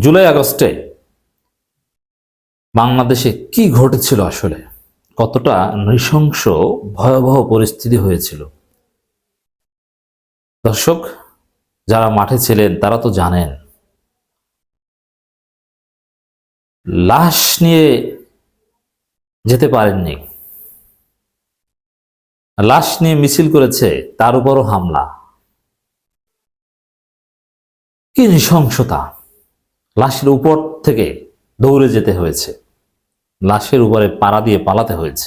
জুলাই আগস্টে বাংলাদেশে কি ঘটেছিল আসলে? কতটা নৃশংস, ভয়াবহ পরিস্থিতি হয়েছিল? দর্শক, যারা মাঠে ছিলেন, তারা তো জানেন। লাশ নিয়ে যেতে পারেননি। লাশ নিয়ে মিছিল করেছে, তার উপরও হামলা। কি নৃশংসতা! লাশের উপর থেকে দৌড়ে যেতে হয়েছে। লাশের উপরে পাড়া দিয়ে পালাতে হয়েছে।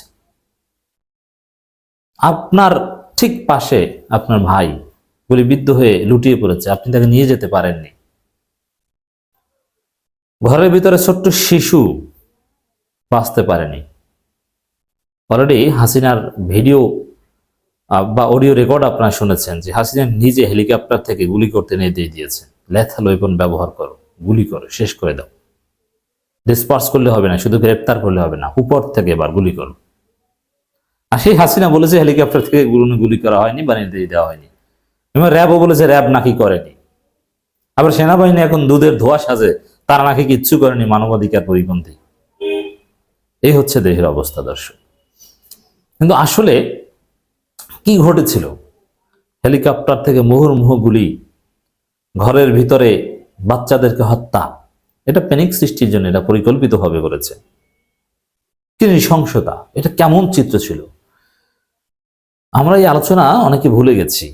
আপনার ঠিক পাশে আপনার ভাই গুলিবিদ্ধ হয়ে লুটিয়ে পড়েছে। আপনি তাকে নিয়ে যেতে পারেননি। ঘরের ভিতরে ছোট্ট শিশু বাঁচতে পারেনি। অলরেডি হাসিনার ভিডিও বা অডিও রেকর্ড আপনারা শুনেছেন যে হাসিনা নিজে হেলিকপ্টার থেকে গুলি করতে নির্দেশ দিয়েছেন। লেথাল ওয়েপন ব্যবহার করো। গুলি করো, শেষ করে দাও। ডিসপার্স করলে হবে না, শুধু গ্রেপ্তার করলে হবে না, উপর থেকে এবার গুলি করো। আর সেই হাসিনা বলেছে হেলিকপ্টার থেকে গুলি করা হয়নি বা নির্দেশ দেওয়া হয়নি। এবং র্যাবও বলেছে, র্যাব নাকি করেনি। আবার সেনাবাহিনী এখন দুধের ধোয়া সাজে, তারা নাকি কিচ্ছু করেনি, মানবাধিকার পরিপন্থী। এই হচ্ছে দেশের অবস্থা, দর্শক। কিন্তু আসলে কি ঘটেছিল? হেলিকপ্টার থেকে মুহুর্মুহ গুলি ঘরের ভিতরে বাচ্চাদেরকে হত্যা। এটা প্যানিক সৃষ্টির জন্য এটা পরিকল্পিতভাবে করেছে। কি নৃশংসতা এটা কেমন চিত্র ছিল? আমরা এই আলোচনা অনেকে ভুলে গেছি।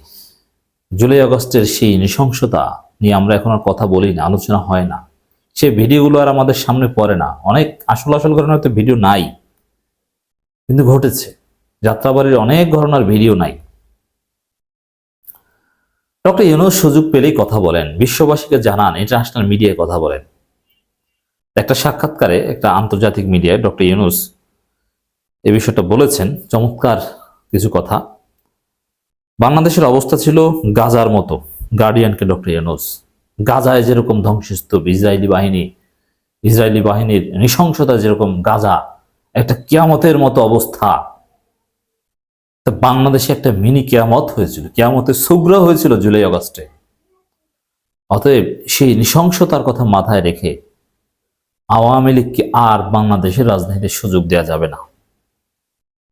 জুলাই আগস্টের সেই নৃশংসতা নিয়ে আমরা এখন আর কথা বলি না আলোচনা হয় না। সে ভিডিওগুলো আর আমাদের সামনে পড়ে না। অনেক আসল আসল ঘটনার হয়তো ভিডিও নাই, কিন্তু ঘটেছে। যাত্রাবাড়ির অনেক ঘটনার ভিডিও নাই। ডক্টর ইউনুস সুযোগ পেলেই কথা বলেন। বিশ্ববাসীকে জানান ইন্টারন্যাশনাল মিডিয়ায় কথা বলেন। একটা সাক্ষাৎকারে একটা আন্তর্জাতিক মিডিয়ায় ডক্টর ইউনুস এ বিষয়টা বলেছেন, চমৎকার কিছু কথা। বাংলাদেশের অবস্থা ছিল গাজার মতো গার্ডিয়ানকে ডক্টর ইউনুস। গাজায় যেরকম ধ্বংসস্তূপ, ইসরায়েলি বাহিনী, ইসরায়েলি বাহিনীর নৃশংসতা যেরকম গাজা, একটা কিয়ামতের মতো অবস্থা। তা বাংলাদেশে একটা মিনি কেয়ামত হয়েছিল। কেয়ামতের সুগ্র হয়েছিল জুলাই আগস্টে অতএব সেই নৃশংসতার কথা মাথায় রেখে আওয়ামী লীগকে আর বাংলাদেশের রাজনীতিতে সুযোগ দেওয়া যাবে না।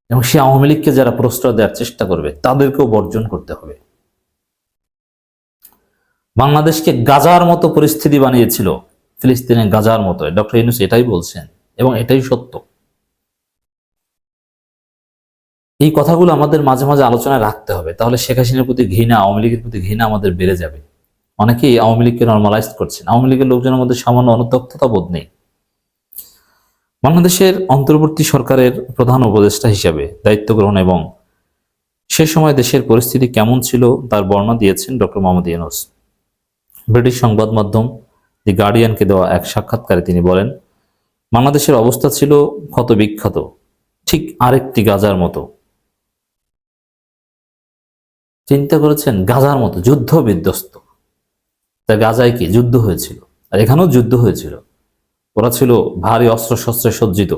এবং সেই আওয়ামী লীগকে যারা প্রশ্রয় দেওয়ার চেষ্টা করবে, তাদেরকেও বর্জন করতে হবে। বাংলাদেশকে গাজার মতো পরিস্থিতি বানিয়েছিল, ফিলিস্তিনে গাজার মতো। ডক্টর ইউনুস এটাই বলছেন এবং এটাই সত্য। এই কথাগুলো আমাদের মাঝে মাঝে আলোচনায় রাখতে হবে। তাহলে শেখ হাসিনার প্রতি ঘৃণা, আওয়ামী লীগের প্রতি ঘৃণা আমাদের বেড়ে যাবে। অনেকেই আওয়ামী লীগকে নর্মালাইজ করছেন। আওয়ামী লীগের লোকজনের মধ্যে সামান্য অনুতপ্ততা বোধ নেই। বাংলাদেশের অন্তর্বর্তী সরকারের প্রধান উপদেষ্টা হিসাবে দায়িত্ব গ্রহণ এবং সে সময় দেশের পরিস্থিতি কেমন ছিল তার বর্ণনা দিয়েছেন ডক্টর মোহাম্মদ ইউনুস। ব্রিটিশ সংবাদ মাধ্যম দি গার্ডিয়ানকে দেওয়া এক সাক্ষাৎকারে তিনি বলেন, বাংলাদেশের অবস্থা ছিল ক্ষত বিখ্যাত ঠিক আরেকটি গাজার মতো। চিন্তা করেছেন গাজার মতো যুদ্ধ বিধ্বস্ত। তা গাজায় কি যুদ্ধ হয়েছিল? আর এখানেও যুদ্ধ হয়েছিল। ওরা ছিল ভারী অস্ত্র শস্ত্রে সজ্জিত।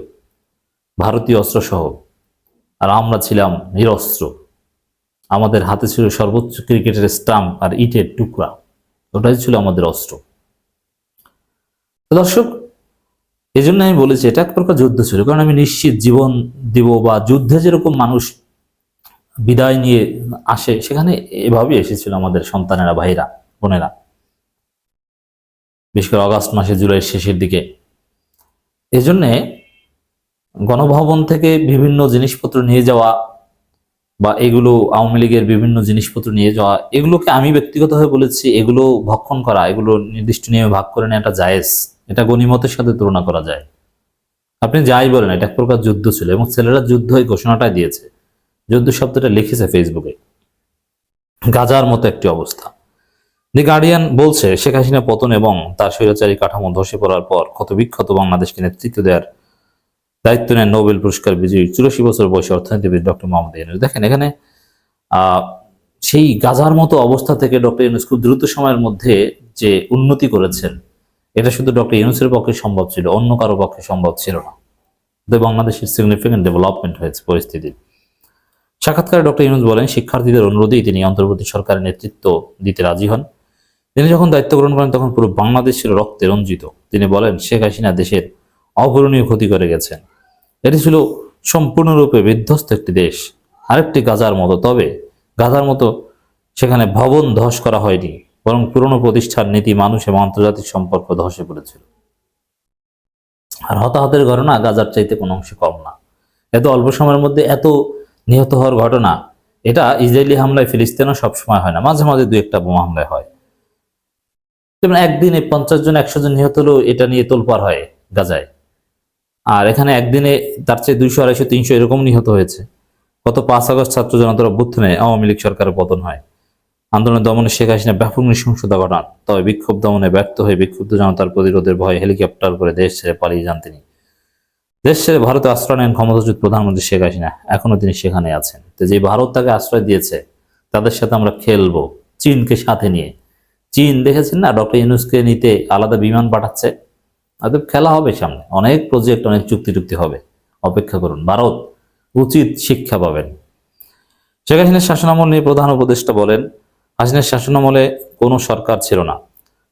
ভারতীয় অস্ত্র সহ আর আমরা ছিলাম নিরস্ত্র। আমাদের হাতে ছিল সর্বোচ্চ ক্রিকেটের স্টাম্প আর ইটের টুকরা। ওটাই ছিল আমাদের অস্ত্র। দর্শক এই জন্য আমি বলেছি এটা এক প্রকার যুদ্ধ ছিল। কারণ আমি নিশ্চিত জীবন দিব বা যুদ্ধে যেরকম মানুষ বিদায় নিয়ে আসে, সেখানে এভাবেই এসেছিল আমাদের সন্তানেরা ভাইরা বোনেরা। বিশেষ করে অগাস্ট মাসে জুলাইয়ের শেষের দিকে। এজন্যে গণভবন থেকে বিভিন্ন জিনিসপত্র নিয়ে যাওয়া বা এগুলো আওয়ামী লীগের বিভিন্ন জিনিসপত্র নিয়ে যাওয়া, এগুলোকে আমি ব্যক্তিগতভাবে বলেছি, এগুলো ভক্ষণ করা, এগুলো নির্দিষ্ট নিয়মে ভাগ করে নেওয়া এটা জায়েজ। এটা গণিমতের সাথে তুলনা করা যায়। আপনি যাই বলেন, এটা এক প্রকার যুদ্ধ ছিল এবং ছেলেরা যুদ্ধ এই ঘোষণাটাই দিয়েছে। যুদ্ধ শব্দটা লিখেছে ফেসবুকে। গাজার মতো একটি অবস্থা। দি গার্ডিয়ান বলছে, শেখ হাসিনা পতন এবং তার স্বৈরাচারী কাঠামো ধসে পড়ার পর ক্ষতবিক্ষত বাংলাদেশকে নেতৃত্ব দেওয়ার দায়িত্ব নেন নোবেল পুরস্কার বিজয়ী চুরাশি বছর বয়সী অর্থনীতিবিদ ডক্টর মোহাম্মদ ইউনুস। দেখেন, এখানে সেই গাজার মতো অবস্থা থেকে ডক্টর ইউনুস খুব দ্রুত সময়ের মধ্যে যে উন্নতি করেছেন, এটা শুধু ডক্টর ইউনুসের পক্ষে সম্ভব ছিল, অন্য কারও পক্ষে সম্ভব ছিল না। বাংলাদেশের সিগনিফিকেন্ট ডেভেলপমেন্ট হয়েছে পরিস্থিতি। সাক্ষাৎকারে ডক্টর ইউনুস বলেন, শিক্ষার্থীদের অনুরোধেই তিনি অন্তর্বর্তী সরকারের নেতৃত্ব দিতে রাজি হন। তিনি যখন দায়িত্ব গ্রহণ করেন, তখন পুরো বাংলাদেশ ছিল রক্তে রঞ্জিত। তিনি বলেন, শেখ হাসিনা দেশের অপূরণীয় ক্ষতি করে গেছেন। এটি ছিল সম্পূর্ণরূপে বিধ্বস্ত একটি দেশ। আরেকটি গাজার মতো। তবে গাজার মতো সেখানে ভবন ধস করা হয়নি, বরং পুরনো প্রতিষ্ঠান নীতি মানুষ এবং আন্তর্জাতিক সম্পর্ক ধসে পড়েছিল। আর হতাহতের ঘটনা গাজার চাইতে কোনো অংশে কম না। এত অল্প সময়ের মধ্যে এত নিহত হওয়ার ঘটনা, এটা ইসরায়েলি হামলায় ফিলিস্তিনও সবসময় হয় না। মাঝে মাঝে দু একটা বোমা হামলায় হয়। যেমন একদিনে পঞ্চাশ জন, একশো জন নিহত হলেও এটা নিয়ে তোলপাড় হয় গাজায়। আর এখানে একদিনে তার চেয়ে দুইশো, আড়াইশো, তিনশো এরকম নিহত হয়েছে। গত পাঁচ আগস্ট ছাত্র জনতার অভ্যুত্থানে আওয়ামী লীগ সরকারের পতন হয়। আন্দোলন দমনে শেখ হাসিনা ব্যাপক নৃশংসতা ঘটান। তবে বিক্ষোভ দমনে ব্যর্থ হয়ে বিক্ষুব্ধ জনতার প্রতিরোধের ভয়ে হেলিকপ্টার করে দেশ ছেড়ে পালিয়ে যান তিনি। দেশ ছেড়ে ভারতে আশ্রয় নেন ক্ষমতাচ্যুত প্রধানমন্ত্রী শেখ হাসিনা। এখনও তিনি সেখানে আছেন। তো যে ভারত তাকে আশ্রয় দিয়েছে, তাদের সাথে আমরা খেলব, চীনকে সাথে নিয়ে। চীন দেখেছেন না, ডক্টর ইউনুসকে নিতে আলাদা বিমান পাঠাচ্ছে? অতএব খেলা হবে সামনে। অনেক প্রজেক্ট অনেক চুক্তি টুক্তি হবে। অপেক্ষা করুন। ভারত উচিত শিক্ষা পাবেন। শেখ হাসিনার শাসনামল নিয়ে প্রধান উপদেষ্টা বলেন, হাসিনার শাসনামলে কোনো সরকার ছিল না।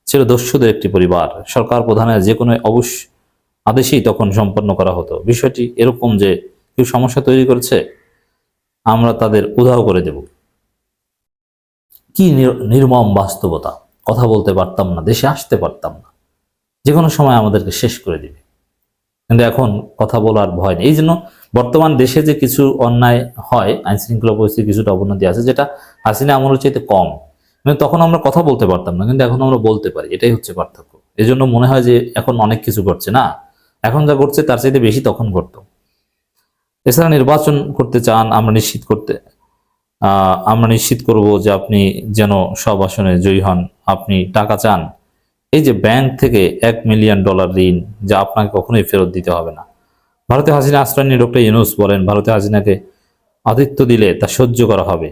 ছিল দস্যুদের একটি পরিবার। সরকার প্রধানের যে কোনো অবশ্য আদেশেই তখন সম্পন্ন করা হতো। বিষয়টি এরকম যে কেউ সমস্যা তৈরি করেছে, আমরা তাদের উধাও করে দেব। কি নির্মম বাস্তবতা? কথা বলতে পারতাম না, দেশে আসতে পারতাম না। যে কোনো সময় আমাদেরকে শেষ করে দিবে। কিন্তু এখন কথা বলার ভয় নেই। এই জন্য বর্তমান দেশে যে কিছু অন্যায় হয় আইন শৃঙ্খলা পরিস্থিতি কিছুটা অবনতি আছে, যেটা হাসিনা আমলের চাইতে কম। কিন্তু তখন আমরা কথা বলতে পারতাম না, কিন্তু এখন আমরা বলতে পারি। এটাই হচ্ছে পার্থক্য। এই জন্য মনে হয় যে এখন অনেক কিছু করছে না। এখন যা করছে তার চাইতে বেশি তখন করতো এছাড়া নির্বাচন করতে চান, আমরা নিশ্চিত করতে আমরা নিশ্চিত করব যে আপনি যেন সব আসনে জয়ী হন, আপনি টাকা চান। এই যে ব্যাংক থেকে এক মিলিয়ন ডলার ঋণ, যা আপনাকে কখনোই ফেরত দিতে হবে না। ভারতে হাসিনা আশ্রয় নিয়ে ডক্টর ইউনুস বলেন, ভারতে হাসিনাকে আতিথ্য দিলে তা সহ্য করা হবে।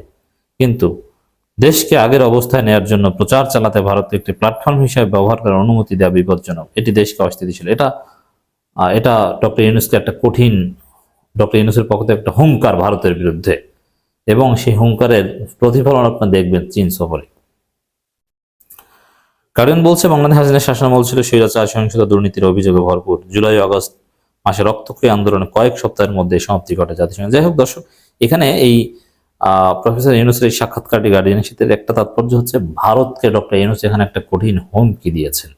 কিন্তু দেশকে আগের অবস্থায় নেয়ার জন্য প্রচার চালাতে ভারত একটি প্ল্যাটফর্ম হিসেবে ব্যবহার করার অনুমতি দেওয়া বিপজ্জনক। এটি দেশকে অস্থিতিশীল। এটা এটা ডক্টর ইউনুসকে একটা কঠিন, ডক্টর ইউনুসের পক্ষ একটা হুঙ্কার ভারতের বিরুদ্ধে। এবং সেই হুঙ্কারের প্রতিফলন আপনার দেখবেন চীন সফরে। কারণ বলছে, বাংলাদেশ হাসিনা শাসনামল ছিল স্বৈরাচার, সহিংসতা, দুর্নীতির অভিযোগে ভরপুর। জুলাই আগস্ট মাসে রক্তক্ষয়ী আন্দোলনে কয়েক সপ্তাহের মধ্যে সমাপ্তি ঘটে জাতিসংঘ। যাই হোক দর্শক, এখানে এই প্রফেসর ইউনুসের এই সাক্ষাৎকারটি গার্ডিয়ানশিপের একটা তাৎপর্য হচ্ছে, ভারতকে ডক্টর ইউনুস এখানে একটা কঠিন হুমকি দিয়েছেন।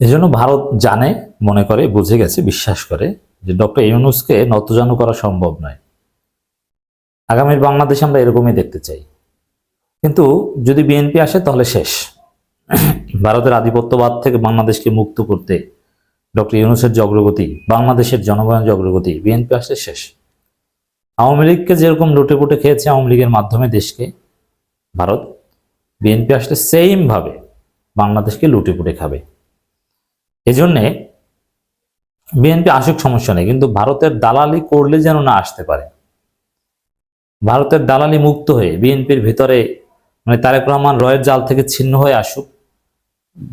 এজন্য ভারত জানে, মনে করে, বুঝে গেছে, বিশ্বাস করে যে ডক্টর ইউনুসকে নতজানু করা সম্ভব নয়। আগামীর বাংলাদেশ আমরা এরকমই দেখতে চাই। কিন্তু যদি বিএনপি আসে, তাহলে শেষ। ভারতের আধিপত্যবাদ থেকে বাংলাদেশকে মুক্ত করতে ডক্টর ইউনুসের যে অগ্রগতি, বাংলাদেশের জনগণের যে অগ্রগতি, বিএনপি আসলে শেষ। আওয়ামী লীগকে যেরকম লুটে পুটে খেয়েছে আওয়ামী লীগের মাধ্যমে দেশকে, ভারত, বিএনপি আসলে সেম ভাবে বাংলাদেশকে লুটে পুটে খাবে। এজন্যে বিএনপি আসুক, সমস্যা নেই, কিন্তু ভারতের দালালি করলে যেন না আসতে পারে। ভারতের দালালি মুক্ত হয়ে বিএনপির ভিতরে মানে তারেক রহমান রয়ের জাল থেকে ছিন্ন হয়ে আসুক,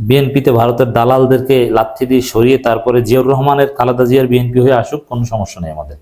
বিএনপিতে ভারতের দালালদেরকে লাথি দিয়ে সরিয়ে তারপরে জিয়াউর রহমানের, খালেদা জিয়ার বিএনপি হয়ে আসুক, কোনো সমস্যা নেই আমাদের।